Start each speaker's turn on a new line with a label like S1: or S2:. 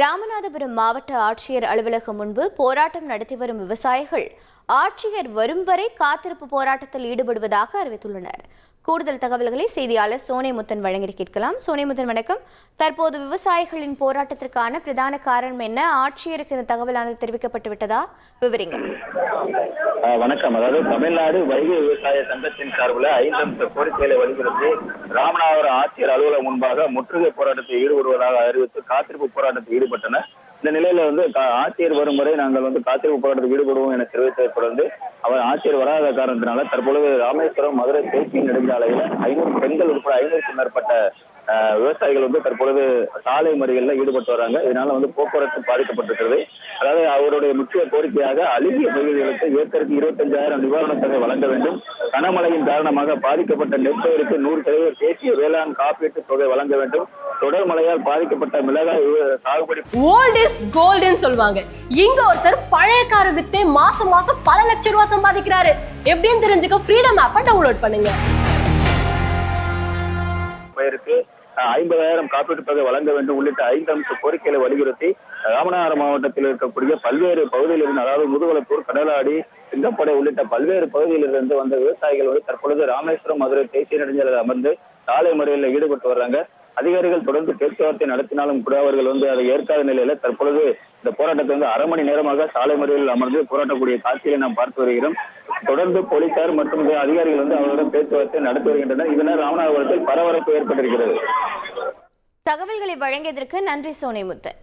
S1: ராமநாதபுரம் மாவட்ட ஆட்சியர் அலுவலகம் முன்பு போராட்டம் நடத்தி வரும் விவசாயிகள் ஆட்சியர் வரும் வரை காத்திருப்பு போராட்டத்தில் ஈடுபடுவதாக அறிவித்துள்ளனர். கூடுதல் தகவல்களை செய்தியாளர் சோனைமுத்தன் வழங்கி கேட்கலாம். சோனைமுத்தன் வணக்கம். தற்போது விவசாயிகளின் போராட்டத்திற்கான பிரதான காரணம் என்ன? ஆட்சியருக்கு இந்த தகவலானது தெரிவிக்கப்பட்டு விட்டதா? விவரிங்க
S2: வணக்கம். அதாவது தமிழ்நாடு வைகை விவசாய சங்கத்தின் சார்பில் ஐந்து அம்ச கோரிக்கைகளை வலியுறுத்தி ராமநாதபுரம் ஆட்சியர் அலுவலகம் முன்பாக முற்றுகை போராட்டத்தில் ஈடுபடுவதாக அறிவித்து காத்திருப்பு போராட்டத்தில் ஈடுபட்டனர். இந்த நிலையில வந்து கா- ஆட்சியர் வரும் வரை நாங்கள் வந்து காத்திருப்பு போராட்டத்தில் ஈடுபடுவோம் என தெரிவித்ததை தொடர்ந்து அவர் ஆட்சியர் வராத காரணத்தினால தற்பொழுது ராமேஸ்வரம் மதுரை தேசிய நெடுஞ்சாலையில் ஐநூறு பெண்கள் உட்பட ஐநூறுக்கும் மேற்பட்ட ஆஹ், விவசாயிகள் வந்து தற்பொழுது சாலை மறியலில் ஈடுபட்டு வராங்க. இதனால வந்து போக்குவரத்து பாதிக்கப்பட்டிருக்கிறது. அவருடைய முக்கிய கோரிக்கையாக அழுகிய பகுதிகளுக்கு ஏக்கருக்கு இருபத்தஞ்சாயிரம் நிவாரணத் தொகை வழங்க வேண்டும். கனமழையின் காரணமாக பாதிக்கப்பட்ட நெற்பயிருக்கு நூறு சதவீத தேசிய வேளாண் காப்பீட்டு தொகை வழங்க வேண்டும். தொடர் மழையால் பாதிக்கப்பட்ட மிளகாய் சாகுபடி
S3: ஓல்ட் இஸ் கோல்டுன்னு சொல்லுவாங்க. இங்க ஒருத்தர் பழைய காரை வித்தே மாசம் மாசம் பல லட்சம் ரூபாய் சம்பாதிக்கிறாரு. எப்படின்னு தெரிஞ்சுக்க ஃப்ரீடம் ஆப்பை டவுன்லோட் பண்ணுங்க.
S2: பயிருக்கு ஐம்பதாயிரம் காப்பீட்டு தொகை வழங்க வேண்டும் உள்ளிட்ட ஐந்து அம்ச கோரிக்கைகளை வலியுறுத்தி ராமநாதபுரம் மாவட்டத்தில் இருக்கக்கூடிய பல்வேறு பகுதியிலிருந்து அதாவது முதுகுளத்தூர் கடலாடி சிங்கப்படை உள்ளிட்ட பல்வேறு பகுதியிலிருந்து வந்த விவசாயிகள் வந்து தற்பொழுது ராமேஸ்வரம் மதுரை தேசிய நெடுஞ்சாலையில் அமர்ந்து சாலை முறையில் ஈடுபட்டு வர்றாங்க. அதிகாரிகள் தொடர்ந்து பேச்சுவார்த்தை நடத்தினாலும் கூட அவர்கள் வந்து அதை ஏற்காத நிலையில தற்பொழுது இந்த போராட்டத்தை வந்து அரை மணி நேரமாக சாலை முறையில் அமர்ந்து போராட்டக்கூடிய காட்சியை நாம் பார்த்து வருகிறோம். தொடர்ந்து போலீசார் மற்றும் அதிகாரிகள் வந்து அவர்களிடம் பேச்சுவார்த்தை நடத்தி வருகின்றனர். இதனால் ராமநாதபுரத்தில் பரபரப்பு ஏற்பட்டிருக்கிறது?
S1: தகவல்களை வழங்கியதற்கு நன்றி சோனைமுத்தன்